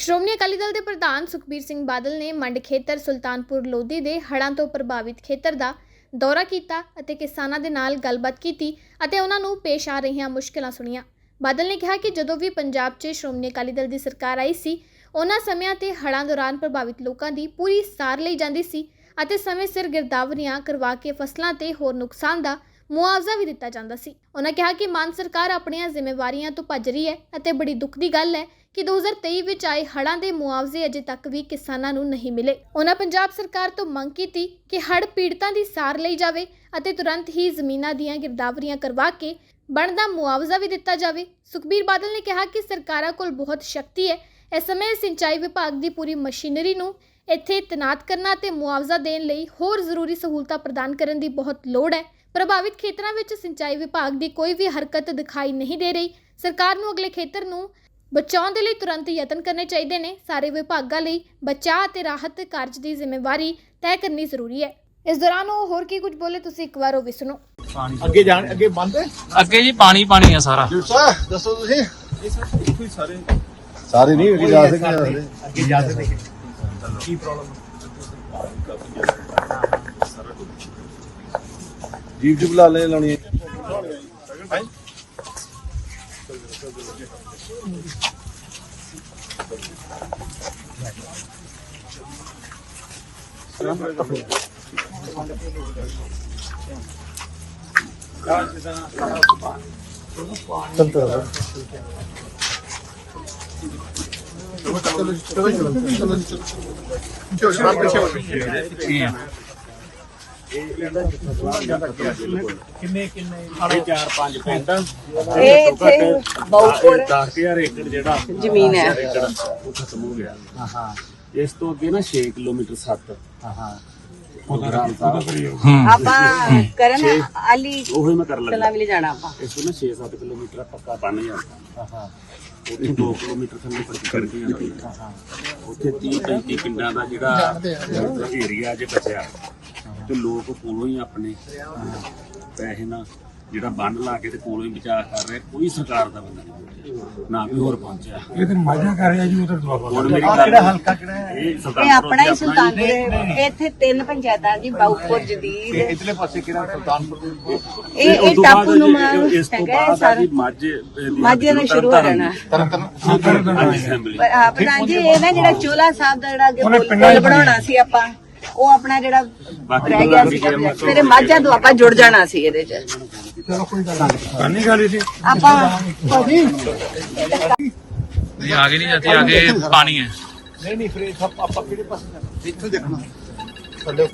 ਸ਼੍ਰੋਮਣੀ ਅਕਾਲੀ ਦਲ ਦੇ ਪ੍ਰਧਾਨ ਸੁਖਬੀਰ ਸਿੰਘ ਬਾਦਲ ਨੇ ਮੰਡ ਖੇਤਰ ਸੁਲਤਾਨਪੁਰ ਲੋਧੀ ਦੇ ਹੜ੍ਹਾਂ ਤੋਂ ਪ੍ਰਭਾਵਿਤ ਖੇਤਰ ਦਾ ਦੌਰਾ ਕੀਤਾ ਅਤੇ ਕਿਸਾਨਾਂ ਦੇ ਨਾਲ ਗੱਲਬਾਤ ਕੀਤੀ ਅਤੇ ਉਹਨਾਂ ਨੂੰ ਪੇਸ਼ ਆ ਰਹੀਆਂ ਮੁਸ਼ਕਲਾਂ ਸੁਣੀਆਂ। ਬਾਦਲ ਨੇ ਕਿਹਾ ਕਿ ਜਦੋਂ ਵੀ ਪੰਜਾਬ 'ਚ ਸ਼੍ਰੋਮਣੀ ਅਕਾਲੀ ਦਲ ਦੀ ਸਰਕਾਰ ਆਈ ਸੀ, ਉਹਨਾਂ ਸਮਿਆਂ ਤੇ ਹੜ੍ਹਾਂ ਦੌਰਾਨ ਪ੍ਰਭਾਵਿਤ ਲੋਕਾਂ ਦੀ ਪੂਰੀ ਸਾਰ ਲਈ ਜਾਂਦੀ ਸੀ ਅਤੇ ਸਮੇਂ ਸਿਰ ਗਿਰਦਾਵਰੀਆਂ ਕਰਵਾ ਕੇ ਫਸਲਾਂ ਤੇ ਹੋਰ ਨੁਕਸਾਨ ਦਾ ਮੁਆਵਜ਼ਾ ਵੀ ਦਿੱਤਾ ਜਾਂਦਾ ਸੀ। ਉਹਨਾਂ ਕਿਹਾ ਕਿ ਮਾਨ ਸਰਕਾਰ ਆਪਣੀਆਂ ਜ਼ਿੰਮੇਵਾਰੀਆਂ ਤੋਂ ਭੱਜ ਰਹੀ ਹੈ ਅਤੇ ਬੜੀ ਦੁੱਖ ਦੀ ਗੱਲ ਹੈ ਕਿ 2023 ਵਿੱਚ ਆਏ ਹੜ੍ਹਾਂ ਦੇ ਮੁਆਵਜ਼ੇ ਅਜੇ ਤੱਕ ਵੀ ਕਿਸਾਨਾਂ ਨੂੰ ਨਹੀਂ ਮਿਲੇ। ਉਹਨਾਂ ਪੰਜਾਬ ਸਰਕਾਰ ਤੋਂ ਮੰਗ ਕੀਤੀ ਕਿ ਹੜ੍ਹ ਪੀੜਤਾਂ ਦੀ ਸਾਰ ਲਈ ਜਾਵੇ ਅਤੇ ਤੁਰੰਤ ਹੀ ਜ਼ਮੀਨਾਂ ਦੀਆਂ ਗਿਰਦਾਵਰੀਆਂ ਕਰਵਾ ਕੇ ਬਣਦਾ ਮੁਆਵਜ਼ਾ ਵੀ ਦਿੱਤਾ ਜਾਵੇ। ਸੁਖਬੀਰ ਬਾਦਲ ਨੇ ਕਿਹਾ ਕਿ ਸਰਕਾਰਾਂ ਕੋਲ ਬਹੁਤ ਸ਼ਕਤੀ ਹੈ ਇਸ ਸਮੇਂ ਸਿੰਚਾਈ ਵਿਭਾਗ ਦੀ ਪੂਰੀ ਮਸ਼ੀਨਰੀ ਨੂੰ ਇੱਥੇ ਤੈਨਾਤ ਕਰਨਾ ਤੇ ਮੁਆਵਜ਼ਾ ਦੇਣ ਲਈ ਹੋਰ ਜ਼ਰੂਰੀ ਸਹੂਲਤਾਂ ਪ੍ਰਦਾਨ ਕਰਨ ਦੀ ਬਹੁਤ ਲੋੜ ਹੈ। ਪ੍ਰਭਾਵਿਤ ਖੇਤਰਾਂ ਵਿੱਚ ਸਿੰਚਾਈ ਵਿਭਾਗ ਦੀ ਕੋਈ ਵੀ ਹਰਕਤ ਦਿਖਾਈ ਨਹੀਂ ਦੇ ਰਹੀ। ਸਰਕਾਰ ਨੂੰ ਅਗਲੇ ਖੇਤਰ ਨੂੰ ਬਚਾਉਣ ਦੇ ਲਈ ਤੁਰੰਤ ਯਤਨ ਕਰਨੇ ਚਾਹੀਦੇ ਨੇ। ਸਾਰੇ ਵਿਭਾਗਾਂ ਲਈ ਬਚਾਅ ਅਤੇ ਰਾਹਤ ਕਾਰਜ ਦੀ ਜ਼ਿੰਮੇਵਾਰੀ ਤੈਅ ਕਰਨੀ ਜ਼ਰੂਰੀ ਹੈ। ਇਸ ਦੌਰਾਨ ਉਹ ਹੋਰ ਕੀ ਕੁਝ ਬੋਲੇ ਤੁਸੀਂ ਇੱਕ ਵਾਰ ਉਹ ਵੀ ਸੁਣੋ। ਅੱਗੇ ਜਾਣ ਅੱਗੇ ਬੰਦ ਹੈ? ਅੱਗੇ ਜੀ ਪਾਣੀ ਪਾਣੀ ਆ ਸਾਰਾ। ਦੱਸੋ ਤੁਸੀਂ। ਸਾਰੇ ਸਾਰੇ ਨਹੀਂ ਅੱਗੇ ਜਾ ਸਕਦੇ ਅੱਗੇ ਜਾ ਸਕਦੇ ਕੀ ਪ੍ਰੋਬਲਮ ਜੀਪ ਜੁਬ ਲਾ ਲੈ ਲਾਉਣੀ ਹੈ ਕਿੰਨੇ ਕਿੰਨੇ ਇਹ ਚਾਰ ਪੰਜ ਪਿੰਡ ਇਹ ਇੱਥੇ ਬਹੁਪੁਰ 10000 ਏਕੜ ਜਿਹੜਾ ਜ਼ਮੀਨ ਹੈ। 10,000 ਏਕੜ ਉਹ ਖਤਮ ਹੋ ਗਿਆ ਹਾਂ ਹਾਂ ਇਸ ਤੋਂ ਅੱਗੇ ਨਾ 6 ਕਿਲੋਮੀਟਰ 7 ਹਾਂ ਹਾਂ ਆਪਾਂ ਕਰਨ ਆਲੀ ਉਹੀ ਮੈਂ ਕਰ ਕਲਾ ਲੱਗਾ ਵੀ ਲੈ ਜਾਣਾ ਆਪਾਂ ਇਸ ਤੋਂ ਨਾ 6-7 ਕਿਲੋਮੀਟਰ ਪੱਕਾ ਬਣ ਜਾਂਦਾ ਹਾਂ ਹਾਂ ਉੱਥੇ 2 ਕਿਲੋਮੀਟਰ ਥੱਲੇ ਪਰਚੀ ਕਰਕੇ ਜਾਂਦਾ ਉੱਥੇ 30-35 ਪਿੰਡਾਂ ਦਾ ਜਿਹੜਾ ਏਰੀਆ ਜੇ ਬਚਿਆ, ਤੇ ਲੋਕ ਕੋਲੋਂ ਹੀ ਆਪਣੇ ਪੈਸੇ ਨਾਲ ਜਿਹੜਾ ਬੰਨ ਲਾ ਕੇ ਤੇ ਕੋਲੋਂ ਹੀ ਬਚਾ ਕਰ ਰਹੇ ਕੋਈ ਸਰਕਾਰ ਦਾ ਬੰਦਾ ਨਹੀਂ ਪਹੁੰਚਿਆ। ਨਾ ਕੋਈ ਹੋਰ ਪਹੁੰਚਿਆ ਇਹ ਤੇ ਮਾਝਾ ਕਰ ਰਿਹਾ ਜੀ ਉਧਰ ਦੁਆਬਾ ਹੁਣ ਮੇਰੀ ਗੱਲ ਕਿਹੜਾ ਹਲਕਾ ਕਿਹੜਾ ਹੈ ਇਹ ਇਹ ਸੁਲਤਾਨਪੁਰ ਆਪਣਾ ਹੀ ਸੁਲਤਾਨਪੁਰ ਹੈ। ਇੱਥੇ ਤਿੰਨ ਪੰਚਾਇਤਾਂ ਜੀ ਬਾਉਪੁਰ ਤੇ ਜਦੀਦ ਇਧਰਲੇ ਪਾਸੇ ਕਿਹੜਾ ਸੁਲਤਾਨਪੁਰ ਦੇ ਇਹ ਇਹ ਟਾਪੂ ਬਾਅਦ ਨੂੰ ਜੀ, ਇਸ ਤੋਂ ਹੈਗਾ ਬਾਅਦ ਆ ਸਾਰਾ ਜੀ ਮਾਝੇ ਦੀ ਮਾਝੇ ਸ਼ੁਰੂ ਹੋ ਜਾਣਾ ਤਰਨ ਤਰਨ ਅਸੈਂਬਲੀ ਪਰ ਆ ਪ੍ਰਧਾਨ ਜੀ ਇਹ ਨਾ ਜਿਹੜਾ ਚੋਲਾ ਸਾਹਿਬ ਦਾ ਜਿਹੜਾ ਅੱਗੇ ਉਹਨੇ ਪੁਲ 'ਚ ਬਣਾਉਣਾ ਸੀ ਆਪਾਂ ਉਹ ਆਪਣਾ ਜਿਹੜਾ ਰਹਿ ਗਿਆ ਸੀ ਤੇਰੇ ਮਾਝਾ ਤੋਂ ਆਪਾਂ ਜੁੜ ਜਾਣਾ ਸੀ ਇਹਦੇ ਚ। ਨਹੀਂ। ਨਹੀਂ ਜਾਂਦੇ ਆਪਾਂ ਕਿਹੜੇ ਪਾਸੇ ਜਾਣਾ? ਇੱਥੋਂ ਦੇਖਣਾ। ਥੱਲੇ।